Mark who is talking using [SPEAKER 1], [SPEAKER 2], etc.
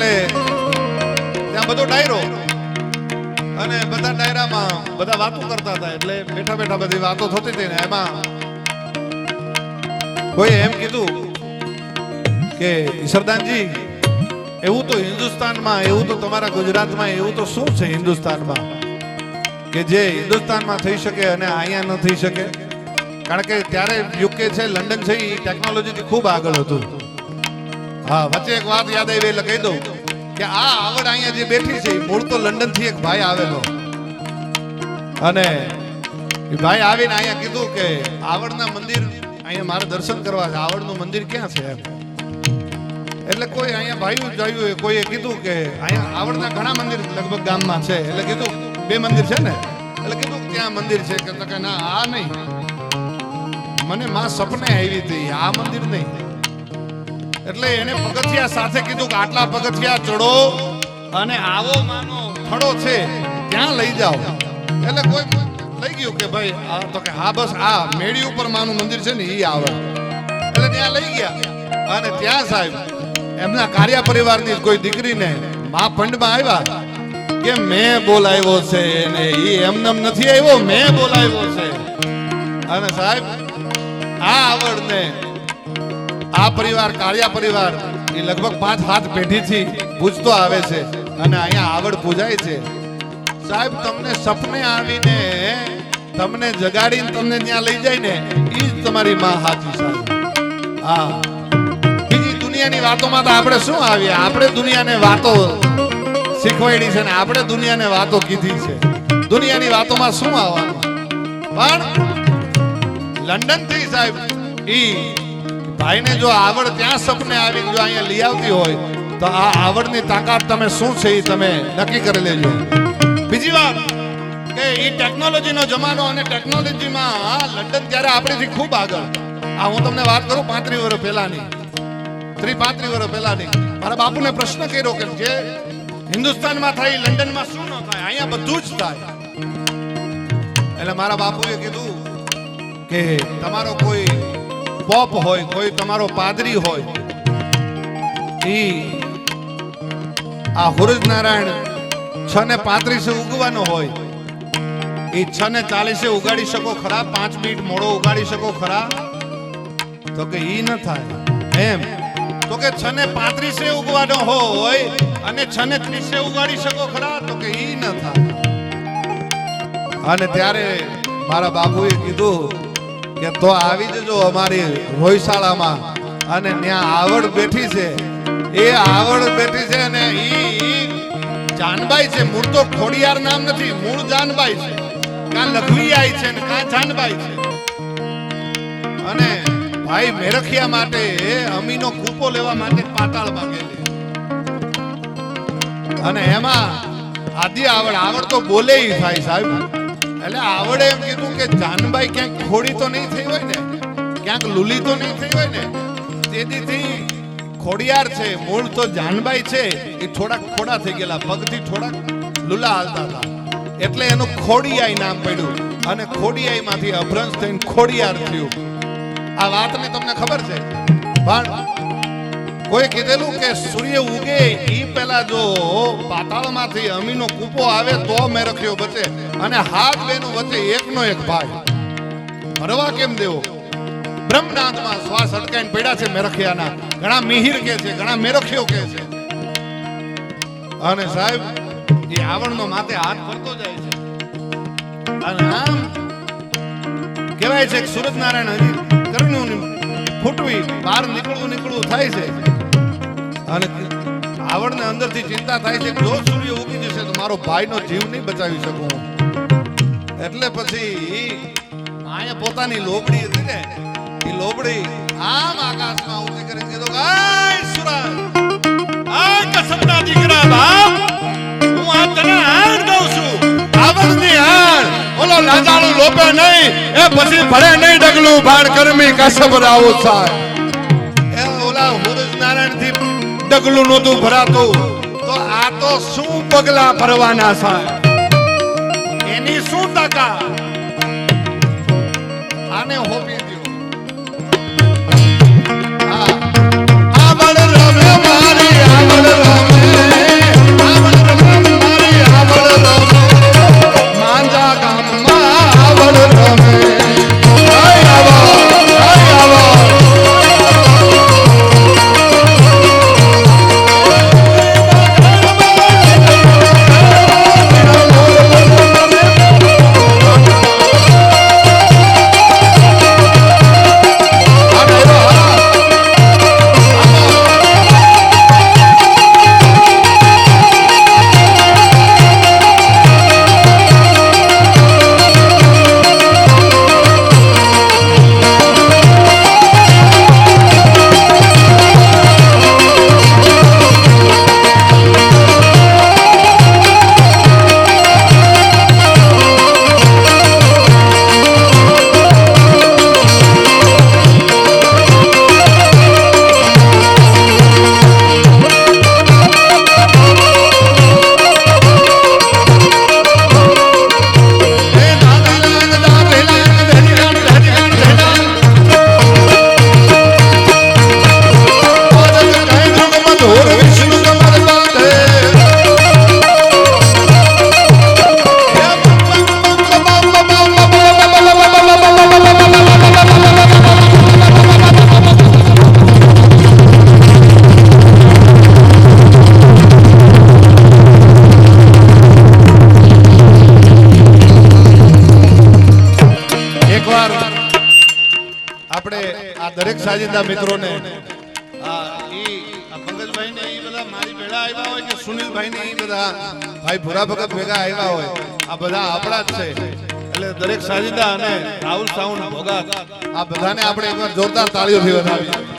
[SPEAKER 1] એટલે ત્યાં બધો ડાયરો. અને બધા ડાયરામાં બધા વાતો કરતા હતા એટલે બેઠા બેઠા બધી વાતો થતી હતી ને એમાં કોઈ એમ કીધું કે ઈશ્વરદાનજી એવું તો હિન્દુસ્તાનમાં, એવું તો તમારા ગુજરાતમાં, એવું તો શું છે હિન્દુસ્તાનમાં? કે જે હિન્દુસ્તાનમાં થઈ શકે અને અહીંયા ન થઈ શકે. કારણ કે ત્યારે યુકે છે, લંડન છે એ ટેકનોલોજીથી ખૂબ આગળ હતું. હા, વચ્ચે એક વાત યાદ આવી, એટલે કહી દઉં કે આ આવડ અહીંયા જે બેઠી છે મૂળ તો લંડનથી એક ભાઈ આવેલો. અને ભાઈ આવીને અહીંયા કીધું કે આવડના મંદિર, અહીંયા મારે દર્શન કરવા છે. આવડનું મંદિર ક્યાં છે એટલે કોઈ અહીંયા ભાઈઓ જોયું કોઈએ કીધું કે અહીંયા આવડના ઘણા મંદિર લગભગ ગામમાં છે. એટલે કીધું, બે મંદિર છે ને? એટલે કીધું, ત્યાં મંદિર છે. કે ના, આ નહીં. મને માં સપને આવી હતી, આ મંદિર નહીં. એટલે એને પગથિયા સાથે કીધું કે આટલા પગથિયા ચડો અને આવો માનો ફળો છે ત્યાં લઈ જાઓ? એટલે કોઈ લઈ ગયું કે ભાઈ તો કે હા, બસ આ મેળી ઉપર માનું મંદિર છે ને એ આવે. એટલે ત્યાં લઈ ગયા. અને ત્યાં સાહેબ, એમના કાર્ય પરિવારની કોઈ દીકરીને મા ફંડમાં આવ્યા કે મેં બોલાવ્યો છે ને એ એમનેમ નથી આવ્યો, મેં બોલાવ્યો છે. અને સાહેબ, આ આવડને આ પરિવાર, કાળિયા પરિવાર, એ લગભગ પાંચ હાથ પેઢીથી પૂજતો આવે છે અને અહીંયા આવડ પૂજાય છે. સાહેબ, તમને સપને આવીને, તમને જગાડીને તમને ત્યાં લઈ જાય ને એ જ તમારી માં હાથી સાહેબ. હા. બીજી દુનિયાની વાતોમાં તો આપણે શું આવીએ? આપણે દુનિયાને વાતો શીખવાડી છે ને આપણે દુનિયાને વાતો કીધી છે. દુનિયાની વાતોમાં શું આવવાનું? પણ લંડનથી સાહેબ, ઈ ભાઈને જો આવડ ત્યાં સપને આવી જો અહીંયા લઈ આવતી હોય, તો આ આવડની તાકાત તમે શું છે એ તમે નક્કી કરી લેજો. બીજી વાત કે એ ટેકનોલોજીનો જમાનો અને ટેકનોલોજીમાં લંડન ત્યારે આપણેથી ખૂબ આગળ. આ હું તમને વાત કરું પાંત્રીસ વર્ષ પહેલાની. ત્રી પાંત્રીસ વર્ષ પહેલાની. મારા બાપુને પ્રશ્ન કર્યો કે જે હિન્દુસ્તાનમાં થાય, લંડનમાં શું ન થાય? અહીંયા બધું જ થાય. એટલે મારા બાપુએ કીધું કે તમારો કોઈ પોપ હોય, કોઈ તમારો પાદરી હોય ઈ આ હુરજ નારાયણ છ ને પાંત્રીસે ઉગવાનો હોય, એ છ ને ચાલીસે ઉગાડી શકો ખરા, પાંચ મિનિટ મોડો ઉગાડી શકો ખરા? તો કે ઈ ન થાય. એમ. તો કે છ ને પાંત્રીસે ઉગવાનો હોય અને છ ને ત્રીસે ઉગાડી શકો ખરા? તો કે ઈ ન થાય. અને ત્યારે મારા બાપુએ કીધું કે તો આવી જજો અમારી રોયશાળામાં અને ત્યાં આવડ બેઠી છે. એ આવડ બેઠી છે અને ઈ જાનબાઈ છે. મૂળ તો ખોડિયાર નામ નથી, મૂળ જાનબાઈ છે. કાં લખવી આઈ છે ને કાં જાનબાઈ છે. અને ભાઈ મેરખિયા માટે અમીનો કૂપો લેવા માટે પાતાળમાં માંગેલી અને એમાં આદિ આવડ આવડ તો બોલે થાય સાહેબ. એટલે આવડે એમ કીધું કે જાનબાઈ ક્યાંક ખોડી તો નહીં થઈ હોય ને, ક્યાંક લુલી તો નહીં થઈ હોય ને તેથી ખોડિયાર છે, મૂળ તો જાનબાઈ છે, એ થોડાક ખોડા થઈ ગયેલા, પગથી થોડાક લુલા હાલતા હતા. એટલે એનું ખોડિયાઈ નામ પડ્યું અને ખોડિયાઈ માંથી અભ્રંશ થઈને ખોડિયાર થયું. આ વાતને તમને ખબર છે? પણ કોઈ કીધેલું કે સૂર્ય ઉગે એ પહેલા જો પાતાળમાંથી અમીનો કૂપો આવે તો મેરખ્યો બચે અને હાથ બેનું વચ્ચે એકનો એક ભાઈ ભરવા કેમ દેવો? બ્રહ્મનાથમાં શ્વાસ અટકાઈને પડ્યા છે મેરખિયાના. ઘણા મિહિર કે છે, ઘણા મેરખ્યો કે છે. અને સાહેબ, એ આવણનો માથે હાથ ફરતો જાય છે. અને આમ કહેવાય છે કે સૂરજનારાયણ હજી કરણ્યું ફૂટવી બહાર નીકળવું નીકળવું થાય છે. અને આવડને અંદરથી ચિંતા થાય છે, જો સૂર્ય ઉગી જશે તો મારો ભાઈનો જીવ નહીં બચાવી શકું. એટલે પછી અહીંયા પોતાની લોબડી હતી ને, એ લોબડી આમ આકાશમાં ઊંચી કરી કીધું "આય સૂરજ
[SPEAKER 2] આ કસમના દીકરા બાપ, હું આ તને હાર દઉં છું. આવડની હાર. ઓલો લાજાળો લોપે નહીં, એ પછી ભળે નહીં ડગલું. ભાણ કરમી કસબ રાવો સાહેબ.
[SPEAKER 1] ઓલા થી ડગલું નહોતું ભરાતું.
[SPEAKER 2] તો આ તો શું પગલા ભરવાના સાહેબ એની શું ટકા
[SPEAKER 1] આને હોપી સાજિંદા મિત્રોને. પંકજભાઈ ને ઈ બધા મારી ભેળા આવ્યા હોય કે સુનિલભાઈ ને એ બધા ભાઈ ભૂરા ભગત ભેગા આવ્યા હોય આ બધા આપણા જ છે. એટલે દરેક સાજિંદા અને રાહુલ સાઉન્ડ ભોગા આ બધાને આપણે એકવાર જોરદાર તાળીઓથી વધાવીએ.